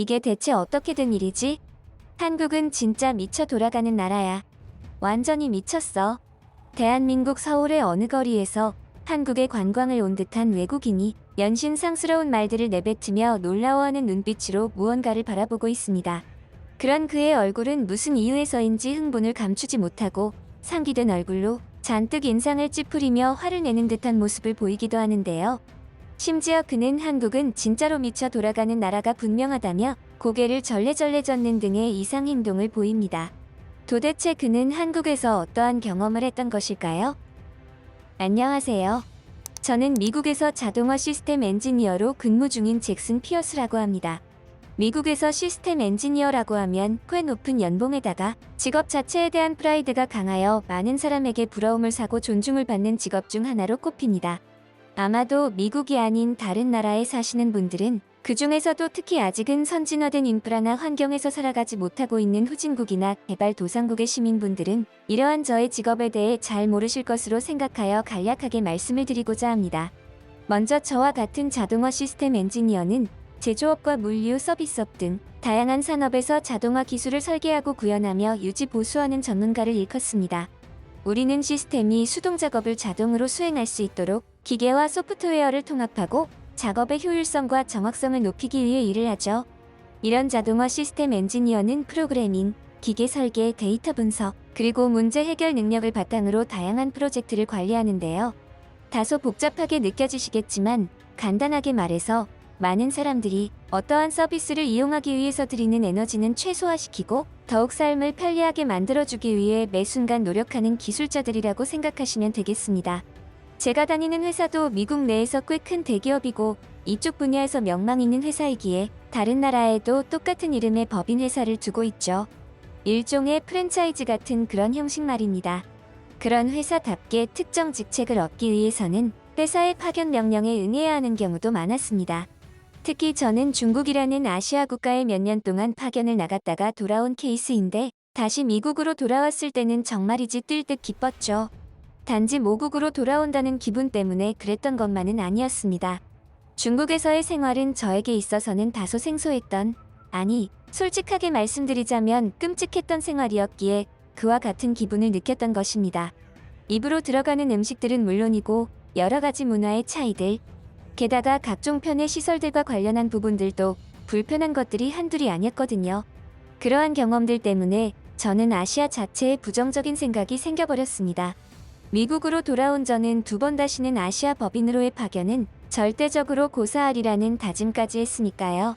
이게 대체 어떻게 된 일이지? 한국은 진짜 미쳐 돌아가는 나라야. 완전히 미쳤어. 대한민국 서울의 어느 거리에서 한국에 관광을 온 듯한 외국인이 연신상스러운 말들을 내뱉으며 놀라워하는 눈빛으로 무언가를 바라보고 있습니다. 그런 그의 얼굴은 무슨 이유에서인지 흥분을 감추지 못하고 상기된 얼굴로 잔뜩 인상을 찌푸리며 화를 내는 듯한 모습을 보이기도 하는데요. 심지어 그는 한국은 진짜로 미쳐 돌아가는 나라가 분명하다며 고개를 절레절레 젓는 등의 이상 행동을 보입니다. 도대체 그는 한국에서 어떠한 경험을 했던 것일까요? 안녕하세요. 저는 미국에서 자동화 시스템 엔지니어로 근무 중인 잭슨 피어스라고 합니다. 미국에서 시스템 엔지니어라고 하면 꽤 높은 연봉에다가 직업 자체에 대한 프라이드가 강하여 많은 사람에게 부러움을 사고 존중을 받는 직업 중 하나로 꼽힙니다. 아마도 미국이 아닌 다른 나라에 사시는 분들은 그 중에서도 특히 아직은 선진화된 인프라나 환경에서 살아가지 못하고 있는 후진국이나 개발도상국의 시민분들은 이러한 저의 직업에 대해 잘 모르실 것으로 생각하여 간략하게 말씀을 드리고자 합니다. 먼저 저와 같은 자동화 시스템 엔지니어는 제조업과 물류, 서비스업 등 다양한 산업에서 자동화 기술을 설계하고 구현하며 유지 보수하는 전문가를 일컫습니다. 우리는 시스템이 수동 작업을 자동으로 수행할 수 있도록 기계와 소프트웨어를 통합하고 작업의 효율성과 정확성을 높이기 위해 일을 하죠. 이런 자동화 시스템 엔지니어는 프로그래밍, 기계 설계, 데이터 분석, 그리고 문제 해결 능력을 바탕으로 다양한 프로젝트를 관리하는데요. 다소 복잡하게 느껴지시겠지만 간단하게 말해서 많은 사람들이 어떠한 서비스를 이용하기 위해서 드리는 에너지는 최소화시키고 더욱 삶을 편리하게 만들어주기 위해 매 순간 노력하는 기술자들이라고 생각하시면 되겠습니다. 제가 다니는 회사도 미국 내에서 꽤 큰 대기업이고 이쪽 분야에서 명망 있는 회사이기에 다른 나라에도 똑같은 이름의 법인 회사를 두고 있죠. 일종의 프랜차이즈 같은 그런 형식 말입니다. 그런 회사답게 특정 직책을 얻기 위해서는 회사의 파견 명령에 응해야 하는 경우도 많았습니다. 특히 저는 중국이라는 아시아 국가에 몇 년 동안 파견을 나갔다가 돌아온 케이스인데 다시 미국으로 돌아왔을 때는 정말이지 뛸듯 기뻤죠. 단지 모국으로 돌아온다는 기분 때문에 그랬던 것만은 아니었습니다. 중국에서의 생활은 저에게 있어서는 다소 생소했던, 아니, 솔직하게 말씀드리자면 끔찍했던 생활이었기에 그와 같은 기분을 느꼈던 것입니다. 입으로 들어가는 음식들은 물론이고 여러 가지 문화의 차이들, 게다가 각종 편의 시설들과 관련한 부분들도 불편한 것들이 한둘이 아니었거든요. 그러한 경험들 때문에 저는 아시아 자체에 부정적인 생각이 생겨버렸습니다. 미국으로 돌아온 저는 두 번 다시는 아시아 법인으로의 파견은 절대적으로 고사하리라는 다짐까지 했으니까요.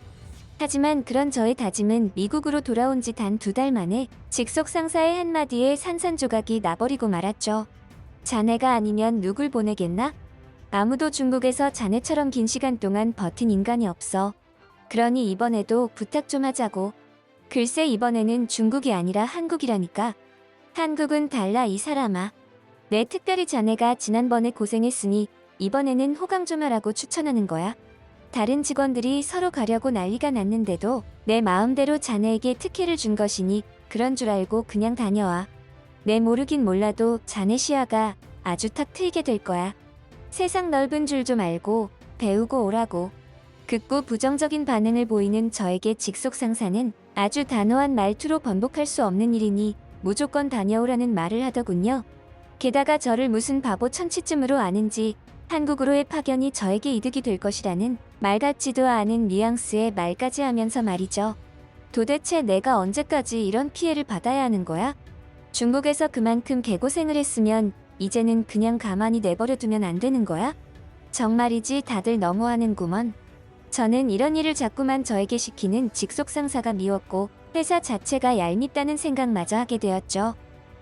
하지만 그런 저의 다짐은 미국으로 돌아온 지 단 두 달 만에 직속 상사의 한마디에 산산조각이 나버리고 말았죠. 자네가 아니면 누굴 보내겠나? 아무도 중국에서 자네처럼 긴 시간 동안 버틴 인간이 없어. 그러니 이번에도 부탁 좀 하자고. 글쎄 이번에는 중국이 아니라 한국이라니까. 한국은 달라 이 사람아. 내 특별히 자네가 지난번에 고생했으니 이번에는 호강 좀 하라고 추천하는 거야. 다른 직원들이 서로 가려고 난리가 났는데도 내 마음대로 자네에게 특혜를 준 것이니 그런 줄 알고 그냥 다녀와. 내 모르긴 몰라도 자네 시야가 아주 탁 트이게 될 거야. 세상 넓은 줄 좀 알고 배우고 오라고. 극구 부정적인 반응을 보이는 저에게 직속 상사는 아주 단호한 말투로 번복할 수 없는 일이니 무조건 다녀오라는 말을 하더군요. 게다가 저를 무슨 바보 천치쯤으로 아는지 한국으로의 파견이 저에게 이득이 될 것이라는 말 같지도 않은 뉘앙스의 말까지 하면서 말이죠. 도대체 내가 언제까지 이런 피해를 받아야 하는 거야? 중국에서 그만큼 개고생을 했으면 이제는 그냥 가만히 내버려 두면 안 되는 거야? 정말이지 다들 너무하는구먼. 저는 이런 일을 자꾸만 저에게 시키는 직속 상사가 미웠고 회사 자체가 얄밉다는 생각마저 하게 되었죠.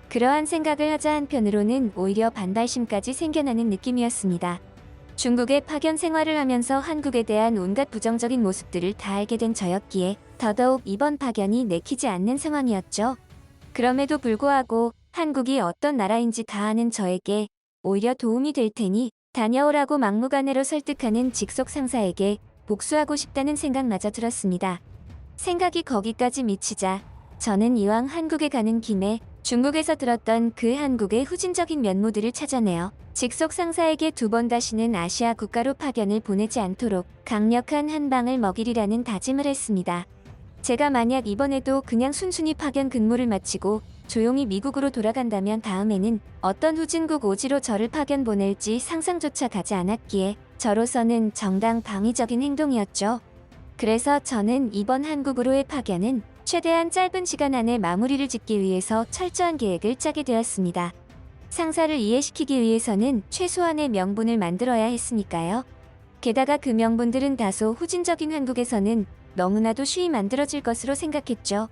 그러한 생각을 하자 한편으로는 오히려 반발심까지 생겨나는 느낌이었습니다. 중국에 파견 생활을 하면서 한국에 대한 온갖 부정적인 모습들을 다 알게 된 저였기에 더더욱 이번 파견이 내키지 않는 상황이었죠. 그럼에도 불구하고 한국이 어떤 나라인지 다 아는 저에게 오히려 도움이 될 테니 다녀오라고 막무가내로 설득하는 직속 상사에게 복수하고 싶다는 생각마저 들었습니다. 생각이 거기까지 미치자 저는 이왕 한국에 가는 김에 중국에서 들었던 그 한국의 후진적인 면모들을 찾아내어 직속 상사에게 두 번 다시는 아시아 국가로 파견을 보내지 않도록 강력한 한 방을 먹이리라는 다짐을 했습니다. 제가 만약 이번에도 그냥 순순히 파견 근무를 마치고 조용히 미국으로 돌아간다면 다음에는 어떤 후진국 오지로 저를 파견 보낼지 상상조차 가지 않았기에 저로서는 정당 방위적인 행동이었죠. 그래서 저는 이번 한국으로의 파견은 최대한 짧은 시간 안에 마무리를 짓기 위해서 철저한 계획을 짜게 되었습니다. 상사를 이해시키기 위해서는 최소한의 명분을 만들어야 했으니까요. 게다가 그 명분들은 다소 후진적인 한국에서는 너무나도 쉬이 만들어질 것으로 생각했죠.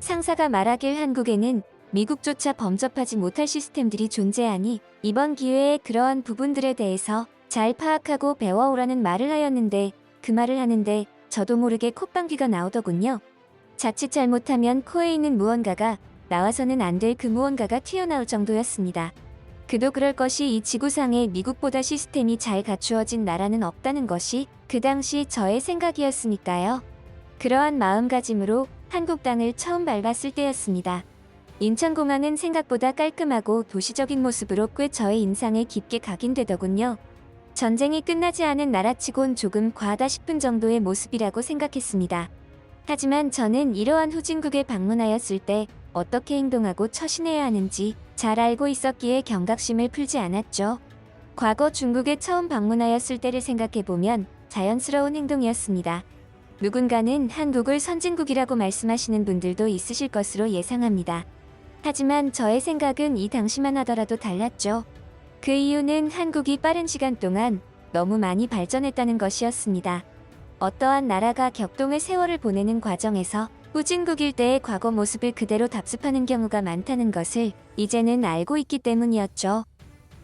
상사가 말하길 한국에는 미국조차 범접하지 못할 시스템들이 존재하니 이번 기회에 그러한 부분들에 대해서 잘 파악하고 배워오라는 말을 하였는데 그 말을 하는데 저도 모르게 콧방귀가 나오더군요. 자칫 잘못하면 코에 있는 무언가가 나와서는 안 될 그 무언가가 튀어나올 정도였습니다. 그도 그럴 것이 이 지구상에 미국보다 시스템이 잘 갖추어진 나라는 없다는 것이 그 당시 저의 생각이었으니까요. 그러한 마음가짐으로 한국 땅을 처음 밟았을 때였습니다. 인천공항은 생각보다 깔끔하고 도시적인 모습으로 꽤 저의 인상에 깊게 각인되더군요. 전쟁이 끝나지 않은 나라치곤 조금 과하다 싶은 정도의 모습이라고 생각했습니다. 하지만 저는 이러한 후진국에 방문하였을 때 어떻게 행동하고 처신해야 하는지 잘 알고 있었기에 경각심을 풀지 않았죠. 과거 중국에 처음 방문하였을 때를 생각해보면 자연스러운 행동이었습니다. 누군가는 한국을 선진국이라고 말씀하시는 분들도 있으실 것으로 예상합니다. 하지만 저의 생각은 이 당시만 하더라도 달랐죠. 그 이유는 한국이 빠른 시간 동안 너무 많이 발전했다는 것이었습니다. 어떠한 나라가 격동의 세월을 보내는 과정에서 후진국일 때의 과거 모습을 그대로 답습하는 경우가 많다는 것을 이제는 알고 있기 때문이었죠.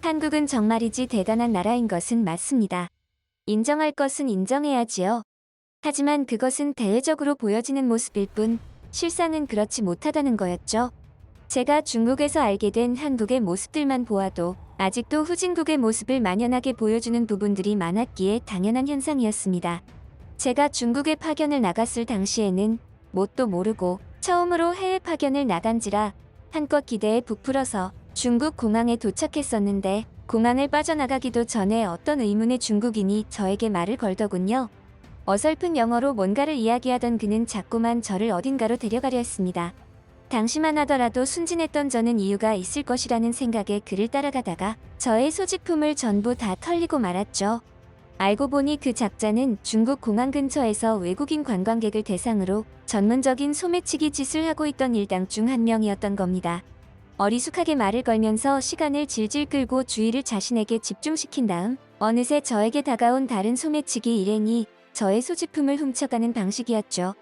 한국은 정말이지 대단한 나라인 것은 맞습니다. 인정할 것은 인정해야지요. 하지만 그것은 대외적으로 보여지는 모습일 뿐 실상은 그렇지 못하다는 거였죠. 제가 중국에서 알게 된 한국의 모습들만 보아도 아직도 후진국의 모습을 만연하게 보여주는 부분들이 많았기에 당연한 현상이었습니다. 제가 중국에 파견을 나갔을 당시에는 뭣도 모르고 처음으로 해외 파견을 나간지라 한껏 기대에 부풀어서 중국 공항에 도착했었는데 공항을 빠져나가기도 전에 어떤 의문의 중국인이 저에게 말을 걸더군요. 어설픈 영어로 뭔가를 이야기하던 그는 자꾸만 저를 어딘가로 데려가려 했습니다. 당시만 하더라도 순진했던 저는 이유가 있을 것이라는 생각에 그를 따라가다가 저의 소지품을 전부 다 털리고 말았죠. 알고 보니 그 작자는 중국 공항 근처에서 외국인 관광객을 대상으로 전문적인 소매치기 짓을 하고 있던 일당 중 한 명이었던 겁니다. 어리숙하게 말을 걸면서 시간을 질질 끌고 주의를 자신에게 집중시킨 다음 어느새 저에게 다가온 다른 소매치기 일행이 저의 소지품을 훔쳐가는 방식이었죠.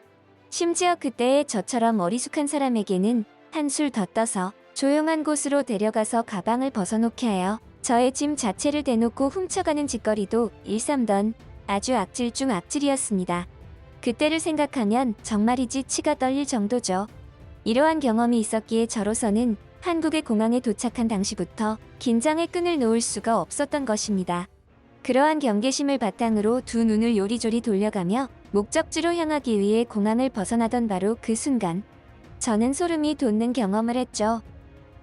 심지어 그때의 저처럼 어리숙한 사람에게는 한술 더 떠서 조용한 곳으로 데려가서 가방을 벗어놓게 하여 저의 짐 자체를 대놓고 훔쳐가는 짓거리도 일삼던 아주 악질 중 악질이었습니다. 그때를 생각하면 정말이지 치가 떨릴 정도죠. 이러한 경험이 있었기에 저로서는 한국의 공항에 도착한 당시부터 긴장의 끈을 놓을 수가 없었던 것입니다. 그러한 경계심을 바탕으로 두 눈을 요리조리 돌려가며 목적지로 향하기 위해 공항을 벗어나던 바로 그 순간 저는 소름이 돋는 경험을 했죠.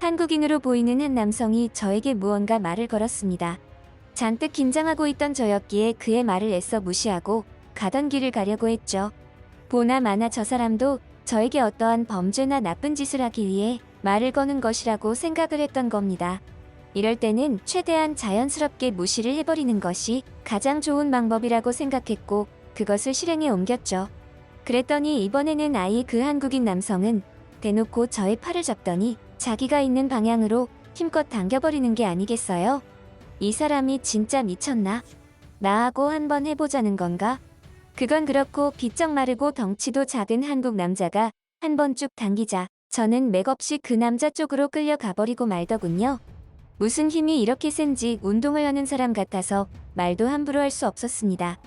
한국인으로 보이는 한 남성이 저에게 무언가 말을 걸었습니다. 잔뜩 긴장하고 있던 저였기에 그의 말을 애써 무시하고 가던 길을 가려고 했죠. 보나 마나 저 사람도 저에게 어떠한 범죄나 나쁜 짓을 하기 위해 말을 거는 것이라고 생각을 했던 겁니다. 이럴 때는 최대한 자연스럽게 무시를 해버리는 것이 가장 좋은 방법이라고 생각했고 그것을 실행에 옮겼죠. 그랬더니 이번에는 아예 그 한국인 남성은 대놓고 저의 팔을 잡더니 자기가 있는 방향으로 힘껏 당겨버리는 게 아니겠어요? 이 사람이 진짜 미쳤나? 나하고 한번 해보자는 건가? 그건 그렇고 비쩍 마르고 덩치도 작은 한국 남자가 한번 쭉 당기자 저는 맥없이 그 남자 쪽으로 끌려가 버리고 말더군요. 무슨 힘이 이렇게 센지 운동을 하는 사람 같아서 말도 함부로 할 수 없었습니다.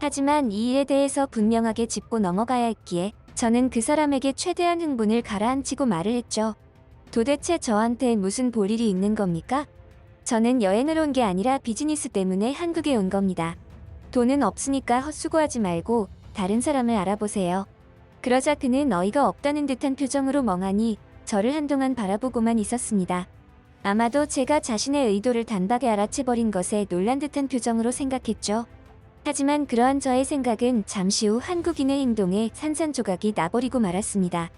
하지만 이 일에 대해서 분명하게 짚고 넘어가야 했기에 저는 그 사람에게 최대한 흥분을 가라앉히고 말을 했죠. 도대체 저한테 무슨 볼일이 있는 겁니까? 저는 여행을 온 게 아니라 비즈니스 때문에 한국에 온 겁니다. 돈은 없으니까 헛수고하지 말고 다른 사람을 알아보세요. 그러자 그는 어이가 없다는 듯한 표정으로 멍하니 저를 한동안 바라보고만 있었습니다. 아마도 제가 자신의 의도를 단박에 알아채버린 것에 놀란 듯한 표정으로 생각했죠. 하지만 그러한 저의 생각은 잠시 후 한국인의 행동에 산산조각이 나버리고 말았습니다.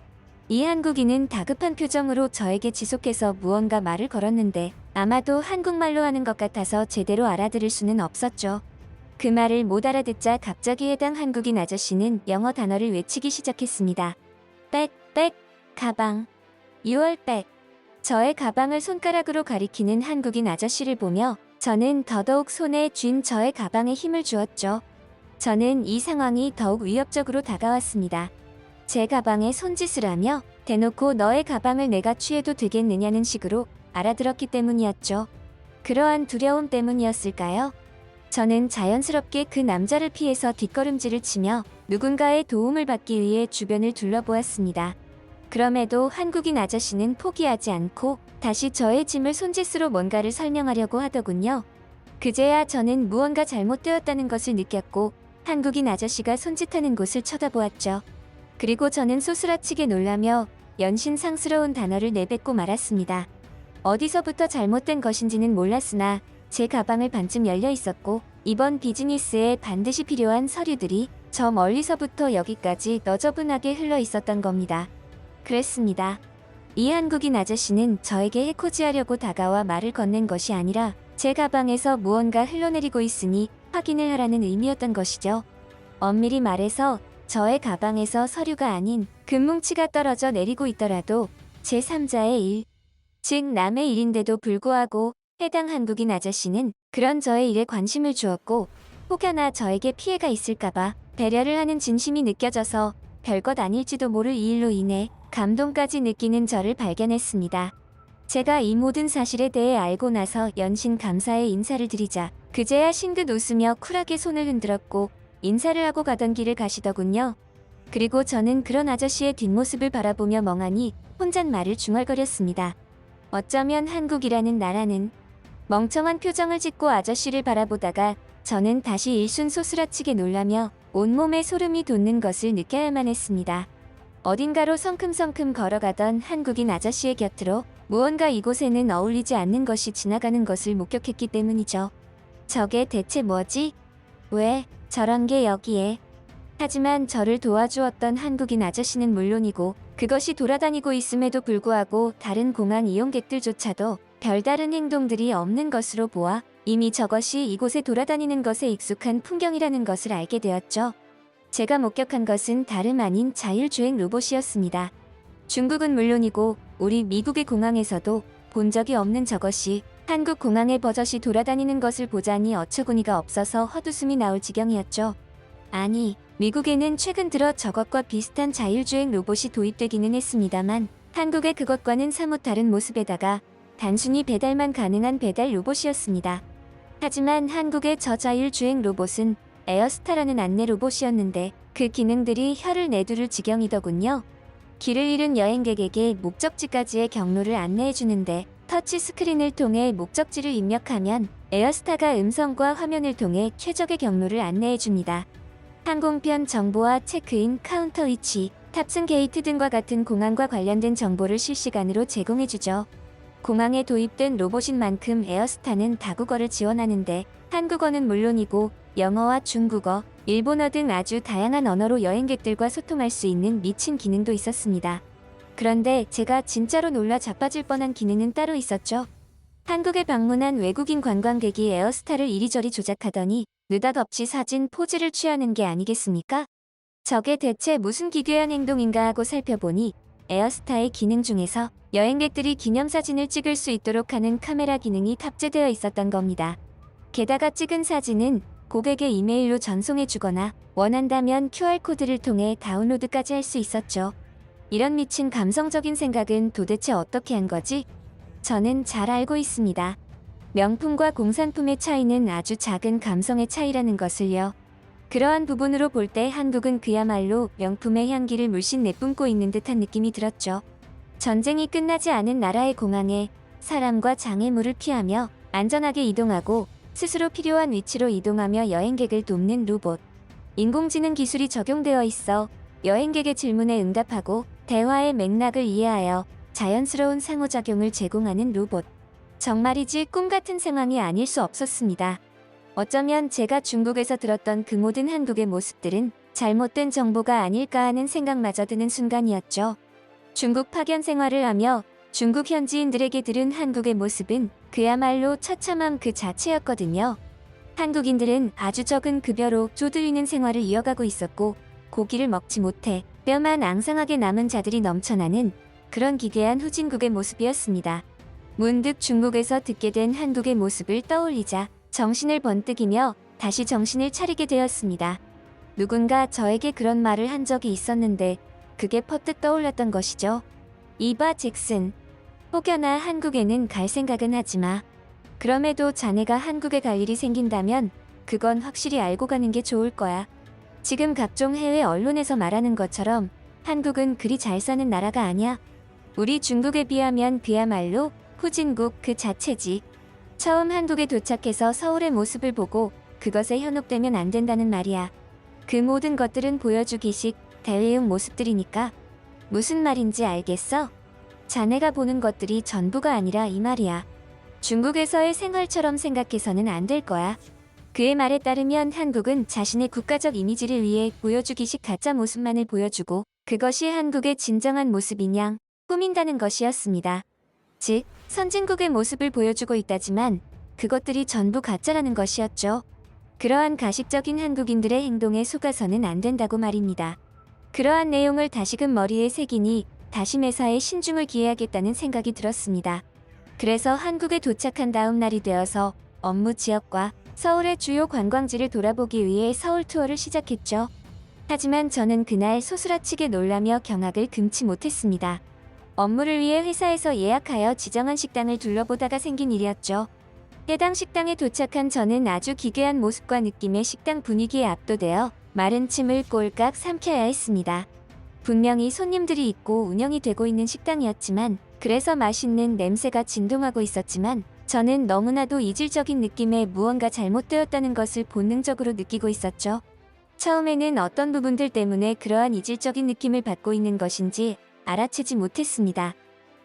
이 한국인은 다급한 표정으로 저에게 지속해서 무언가 말을 걸었는데 아마도 한국말로 하는 것 같아서 제대로 알아들을 수는 없었죠. 그 말을 못 알아듣자 갑자기 해당 한국인 아저씨는 영어 단어를 외치기 시작했습니다. 백, 백, 가방. 6월 백. 저의 가방을 손가락으로 가리키는 한국인 아저씨를 보며 저는 더더욱 손에 쥔 저의 가방에 힘을 주었죠. 저는 이 상황이 더욱 위협적으로 다가왔습니다. 제 가방에 손짓을 하며 대놓고 너의 가방을 내가 취해도 되겠느냐는 식으로 알아들었기 때문이었죠. 그러한 두려움 때문이었을까요? 저는 자연스럽게 그 남자를 피해서 뒷걸음질을 치며 누군가의 도움을 받기 위해 주변을 둘러보았습니다. 그럼에도 한국인 아저씨는 포기하지 않고 다시 저의 짐을 손짓으로 뭔가를 설명하려고 하더군요. 그제야 저는 무언가 잘못되었다는 것을 느꼈고 한국인 아저씨가 손짓하는 곳을 쳐다보았죠. 그리고 저는 소스라치게 놀라며 연신상스러운 단어를 내뱉고 말았습니다. 어디서부터 잘못된 것인지는 몰랐으나 제 가방을 반쯤 열려 있었고 이번 비즈니스에 반드시 필요한 서류들이 저 멀리서부터 여기까지 너저분하게 흘러 있었던 겁니다. 그랬습니다. 이 한국인 아저씨는 저에게 해코지하려고 다가와 말을 건넨 것이 아니라 제 가방에서 무언가 흘러내리고 있으니 확인을 하라는 의미였던 것이죠. 엄밀히 말해서 저의 가방에서 서류가 아닌 금뭉치가 떨어져 내리고 있더라도 제3자의 일, 즉 남의 일인데도 불구하고 해당 한국인 아저씨는 그런 저의 일에 관심을 주었고 혹여나 저에게 피해가 있을까봐 배려를 하는 진심이 느껴져서 별것 아닐지도 모를 이 일로 인해 감동까지 느끼는 저를 발견했습니다. 제가 이 모든 사실에 대해 알고 나서 연신 감사의 인사를 드리자 그제야 싱긋 웃으며 쿨하게 손을 흔들었고 인사를 하고 가던 길을 가시더군요. 그리고 저는 그런 아저씨의 뒷모습을 바라보며 멍하니 혼잣말을 중얼거렸습니다. 어쩌면 한국이라는 나라는 멍청한 표정을 짓고 아저씨를 바라보다가 저는 다시 일순 소스라치게 놀라며 온몸에 소름이 돋는 것을 느껴야만 했습니다. 어딘가로 성큼성큼 걸어가던 한국인 아저씨의 곁으로 무언가 이곳에는 어울리지 않는 것이 지나가는 것을 목격했기 때문이죠. 저게 대체 뭐지? 왜 저런 게 여기에? 하지만 저를 도와주었던 한국인 아저씨는 물론이고 그것이 돌아다니고 있음에도 불구하고 다른 공항 이용객들조차도 별다른 행동들이 없는 것으로 보아 이미 저것이 이곳에 돌아다니는 것에 익숙한 풍경이라는 것을 알게 되었죠. 제가 목격한 것은 다름 아닌 자율주행 로봇이었습니다. 중국은 물론이고 우리 미국의 공항에서도 본 적이 없는 저것이 한국 공항의 버젓이 돌아다니는 것을 보자니 어처구니가 없어서 헛웃음이 나올 지경이었죠. 아니, 미국에는 최근 들어 저것과 비슷한 자율주행 로봇이 도입되기는 했습니다만 한국의 그것과는 사뭇 다른 모습에다가 단순히 배달만 가능한 배달 로봇이었습니다. 하지만 한국의 저 자율주행 로봇은 에어스타라는 안내 로봇이었는데 그 기능들이 혀를 내두를 지경이더군요. 길을 잃은 여행객에게 목적지까지의 경로를 안내해주는데 터치 스크린을 통해 목적지를 입력하면 에어스타가 음성과 화면을 통해 최적의 경로를 안내해 줍니다. 항공편 정보와 체크인, 카운터 위치, 탑승 게이트 등과 같은 공항과 관련된 정보를 실시간으로 제공해 주죠. 공항에 도입된 로봇인 만큼 에어스타는 다국어를 지원하는데 한국어는 물론이고 영어와 중국어, 일본어 등 아주 다양한 언어로 여행객들과 소통할 수 있는 미친 기능도 있었습니다. 그런데 제가 진짜로 놀라 자빠질 뻔한 기능은 따로 있었죠. 한국에 방문한 외국인 관광객이 에어스타를 이리저리 조작하더니 느닷없이 사진 포즈를 취하는 게 아니겠습니까? 저게 대체 무슨 기괴한 행동인가 하고 살펴보니 에어스타의 기능 중에서 여행객들이 기념사진을 찍을 수 있도록 하는 카메라 기능이 탑재되어 있었던 겁니다. 게다가 찍은 사진은 고객의 이메일로 전송해 주거나 원한다면 QR코드를 통해 다운로드까지 할 수 있었죠. 이런 미친 감성적인 생각은 도대체 어떻게 한 거지? 저는 잘 알고 있습니다. 명품과 공산품의 차이는 아주 작은 감성의 차이라는 것을요. 그러한 부분으로 볼 때 한국은 그야말로 명품의 향기를 물씬 내뿜고 있는 듯한 느낌이 들었죠. 전쟁이 끝나지 않은 나라의 공항에 사람과 장애물을 피하며 안전하게 이동하고 스스로 필요한 위치로 이동하며 여행객을 돕는 로봇. 인공지능 기술이 적용되어 있어 여행객의 질문에 응답하고 대화의 맥락을 이해하여 자연스러운 상호작용을 제공하는 로봇. 정말이지 꿈 같은 상황이 아닐 수 없었습니다. 어쩌면 제가 중국에서 들었던 그 모든 한국의 모습들은 잘못된 정보가 아닐까 하는 생각마저 드는 순간이었죠. 중국 파견 생활을 하며 중국 현지인들에게 들은 한국의 모습은 그야말로 처참함 그 자체였거든요. 한국인들은 아주 적은 급여로 쪼들리는 생활을 이어가고 있었고 고기를 먹지 못해 뼈만 앙상하게 남은 자들이 넘쳐나는 그런 기괴한 후진국의 모습이었습니다. 문득 중국에서 듣게 된 한국의 모습을 떠올리자 정신을 번뜩이며 다시 정신을 차리게 되었습니다. 누군가 저에게 그런 말을 한 적이 있었는데 그게 퍼뜩 떠올랐던 것이죠. 이봐 잭슨. 혹여나 한국에는 갈 생각은 하지 마. 그럼에도 자네가 한국에 갈 일이 생긴다면 그건 확실히 알고 가는 게 좋을 거야. 지금 각종 해외 언론에서 말하는 것처럼 한국은 그리 잘 사는 나라가 아니야. 우리 중국에 비하면 그야말로 후진국 그 자체지. 처음 한국에 도착해서 서울의 모습을 보고 그것에 현혹되면 안 된다는 말이야. 그 모든 것들은 보여주기식 대외용 모습들이니까. 무슨 말인지 알겠어? 자네가 보는 것들이 전부가 아니라 이 말이야. 중국에서의 생활처럼 생각해서는 안 될 거야. 그의 말에 따르면 한국은 자신의 국가적 이미지를 위해 보여주기식 가짜 모습만을 보여주고 그것이 한국의 진정한 모습이냐 꾸민다는 것이었습니다. 즉, 선진국의 모습을 보여주고 있다지만 그것들이 전부 가짜라는 것이었죠. 그러한 가식적인 한국인들의 행동에 속아서는 안 된다고 말입니다. 그러한 내용을 다시금 머리에 새기니 다시 매사에 신중을 기해야겠다는 생각이 들었습니다. 그래서 한국에 도착한 다음 날이 되어서 업무 지역과 서울의 주요 관광지를 돌아보기 위해 서울 투어를 시작했죠. 하지만 저는 그날 소스라치게 놀라며 경악을 금치 못했습니다. 업무를 위해 회사에서 예약하여 지정한 식당을 둘러보다가 생긴 일이었죠. 해당 식당에 도착한 저는 아주 기괴한 모습과 느낌의 식당 분위기에 압도되어 마른 침을 꼴깍 삼켜야 했습니다. 분명히 손님들이 있고 운영이 되고 있는 식당이었지만 그래서 맛있는 냄새가 진동하고 있었지만 저는 너무나도 이질적인 느낌에 무언가 잘못되었다는 것을 본능적으로 느끼고 있었죠. 처음에는 어떤 부분들 때문에 그러한 이질적인 느낌을 받고 있는 것인지 알아채지 못했습니다.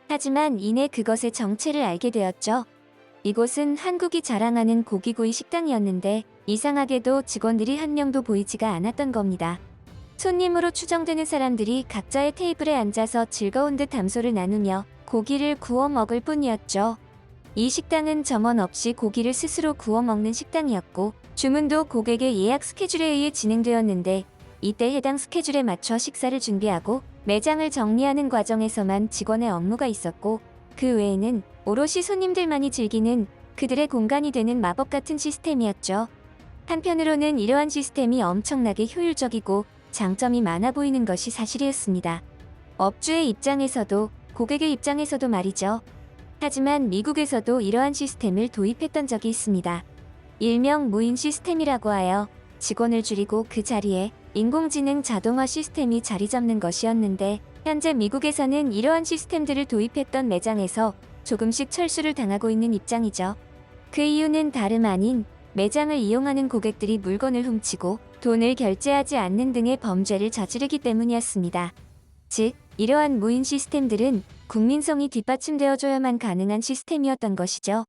하지만 이내 그것의 정체를 알게 되었죠. 이곳은 한국이 자랑하는 고기구이 식당이었는데 이상하게도 직원들이 한 명도 보이지가 않았던 겁니다. 손님으로 추정되는 사람들이 각자의 테이블에 앉아서 즐거운 듯 담소를 나누며 고기를 구워 먹을 뿐이었죠. 이 식당은 점원 없이 고기를 스스로 구워 먹는 식당이었고 주문도 고객의 예약 스케줄에 의해 진행되었는데 이때 해당 스케줄에 맞춰 식사를 준비하고 매장을 정리하는 과정에서만 직원의 업무가 있었고 그 외에는 오롯이 손님들만이 즐기는 그들의 공간이 되는 마법 같은 시스템이었죠. 한편으로는 이러한 시스템이 엄청나게 효율적이고 장점이 많아 보이는 것이 사실이었습니다. 업주의 입장에서도 고객의 입장에서도 말이죠. 하지만 미국에서도 이러한 시스템을 도입했던 적이 있습니다. 일명 무인 시스템이라고 하여 직원을 줄이고 그 자리에 인공지능 자동화 시스템이 자리 잡는 것이었는데 현재 미국에서는 이러한 시스템들을 도입했던 매장에서 조금씩 철수를 당하고 있는 입장이죠. 그 이유는 다름 아닌 매장을 이용하는 고객들이 물건을 훔치고 돈을 결제하지 않는 등의 범죄를 저지르기 때문이었습니다. 즉, 이러한 무인 시스템들은 국민성이 뒷받침되어줘야만 가능한 시스템이었던 것이죠.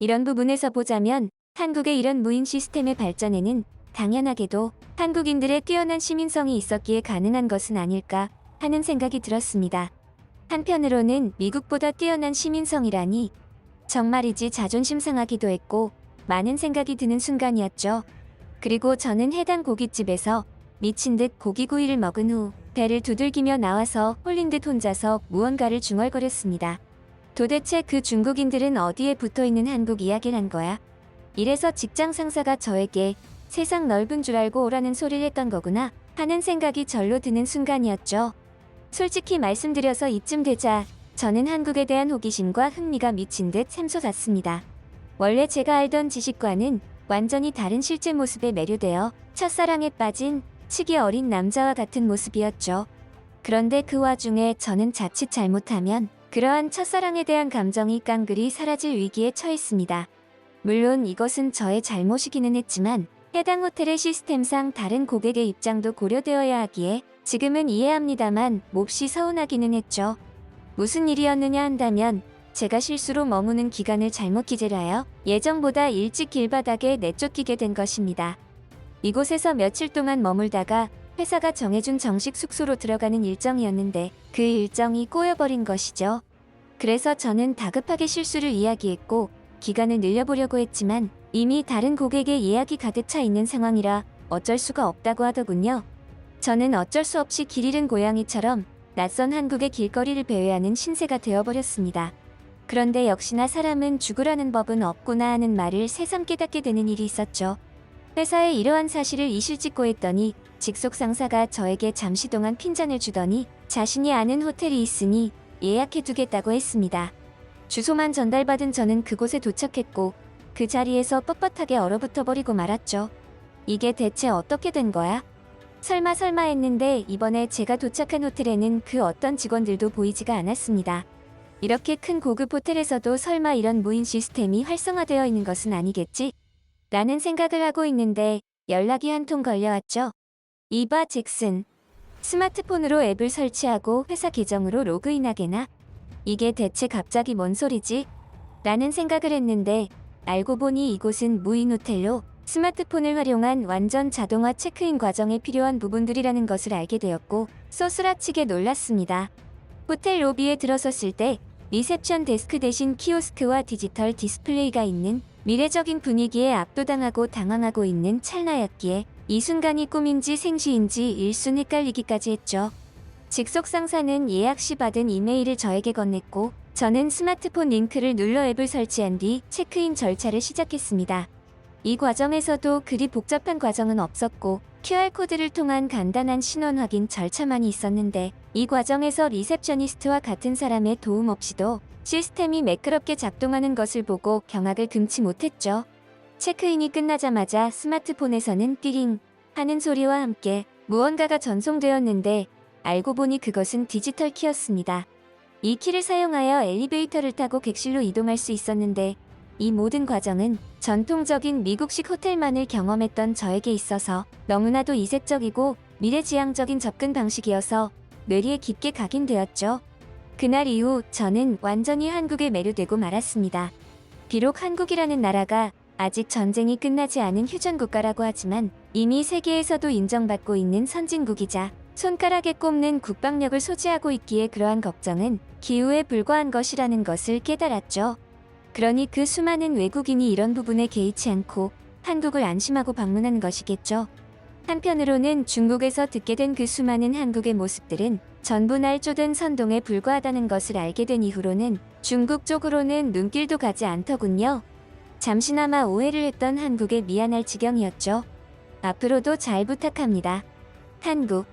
이런 부분에서 보자면 한국의 이런 무인 시스템의 발전에는 당연하게도 한국인들의 뛰어난 시민성이 있었기에 가능한 것은 아닐까 하는 생각이 들었습니다. 한편으로는 미국보다 뛰어난 시민성이라니 정말이지 자존심 상하기도 했고 많은 생각이 드는 순간이었죠. 그리고 저는 해당 고깃집에서 미친 듯 고기구이를 먹은 후 배를 두들기며 나와서 홀린 듯 혼자서 무언가를 중얼거렸습니다. 도대체 그 중국인들은 어디에 붙어 있는 한국 이야기를 한 거야? 이래서 직장 상사가 저에게 세상 넓은 줄 알고 오라는 소리를 했던 거구나 하는 생각이 절로 드는 순간이었죠. 솔직히 말씀드려서 이쯤 되자 저는 한국에 대한 호기심과 흥미가 미친 듯 샘솟았습니다. 원래 제가 알던 지식과는 완전히 다른 실제 모습에 매료되어 첫사랑에 빠진 치기 어린 남자와 같은 모습이었죠. 그런데 그 와중에 저는 자칫 잘못하면 그러한 첫사랑에 대한 감정이 깡그리 사라질 위기에 처했습니다. 물론 이것은 저의 잘못이기는 했지만 해당 호텔의 시스템상 다른 고객의 입장도 고려되어야 하기에 지금은 이해합니다만 몹시 서운하기는 했죠. 무슨 일이었느냐 한다면 제가 실수로 머무는 기간을 잘못 기재를 하여 예정보다 일찍 길바닥에 내쫓기게 된 것입니다. 이곳에서 며칠 동안 머물다가 회사가 정해준 정식 숙소로 들어가는 일정이었는데 그 일정이 꼬여버린 것이죠. 그래서 저는 다급하게 실수를 이야기했고 기간을 늘려보려고 했지만 이미 다른 고객의 예약이 가득 차 있는 상황이라 어쩔 수가 없다고 하더군요. 저는 어쩔 수 없이 길 잃은 고양이처럼 낯선 한국의 길거리를 배회하는 신세가 되어버렸습니다. 그런데 역시나 사람은 죽으라는 법은 없구나 하는 말을 새삼 깨닫게 되는 일이 있었죠. 회사에 이러한 사실을 이실직고 했더니 직속 상사가 저에게 잠시 동안 핀잔을 주더니 자신이 아는 호텔이 있으니 예약해 두겠다고 했습니다. 주소만 전달받은 저는 그곳에 도착했고 그 자리에서 뻣뻣하게 얼어붙어 버리고 말았죠. 이게 대체 어떻게 된 거야? 설마 설마 했는데 이번에 제가 도착한 호텔에는 그 어떤 직원들도 보이지가 않았습니다. 이렇게 큰 고급 호텔에서도 설마 이런 무인 시스템이 활성화되어 있는 것은 아니겠지? 라는 생각을 하고 있는데 연락이 한 통 걸려왔죠. 이바 잭슨. 스마트폰으로 앱을 설치하고 회사 계정으로 로그인하게나? 이게 대체 갑자기 뭔 소리지? 라는 생각을 했는데 알고 보니 이곳은 무인 호텔로 스마트폰을 활용한 완전 자동화 체크인 과정에 필요한 부분들이라는 것을 알게 되었고 소스라치게 놀랐습니다. 호텔 로비에 들어섰을 때 리셉션 데스크 대신 키오스크와 디지털 디스플레이가 있는 미래적인 분위기에 압도당하고 당황하고 있는 찰나였기에 이 순간이 꿈인지 생시인지 일순 헷갈리기까지 했죠. 직속 상사는 예약 시 받은 이메일을 저에게 건넸고 저는 스마트폰 링크를 눌러 앱을 설치한 뒤 체크인 절차를 시작했습니다. 이 과정에서도 그리 복잡한 과정은 없었고 QR코드를 통한 간단한 신원 확인 절차만이 있었는데 이 과정에서 리셉셔니스트와 같은 사람의 도움 없이도 시스템이 매끄럽게 작동하는 것을 보고 경악을 금치 못했죠. 체크인이 끝나자마자 스마트폰에서는 띠링 하는 소리와 함께 무언가가 전송되었는데 알고 보니 그것은 디지털 키였습니다. 이 키를 사용하여 엘리베이터를 타고 객실로 이동할 수 있었는데 이 모든 과정은 전통적인 미국식 호텔만을 경험했던 저에게 있어서 너무나도 이색적이고 미래지향적인 접근 방식이어서 뇌리에 깊게 각인되었죠. 그날 이후 저는 완전히 한국에 매료되고 말았습니다. 비록 한국이라는 나라가 아직 전쟁이 끝나지 않은 휴전 국가라고 하지만 이미 세계에서도 인정받고 있는 선진국이자 손가락에 꼽는 국방력을 소지하고 있기에 그러한 걱정은 기후에 불과한 것이라는 것을 깨달았죠. 그러니 그 수많은 외국인이 이런 부분에 개의치 않고 한국을 안심하고 방문한 것이겠죠. 한편으로는 중국에서 듣게 된 그 수많은 한국의 모습들은 전부 날 쪼든 선동에 불과하다는 것을 알게 된 이후로는 중국 쪽으로는 눈길도 가지 않더군요. 잠시나마 오해를 했던 한국에 미안할 지경이었죠. 앞으로도 잘 부탁합니다. 한국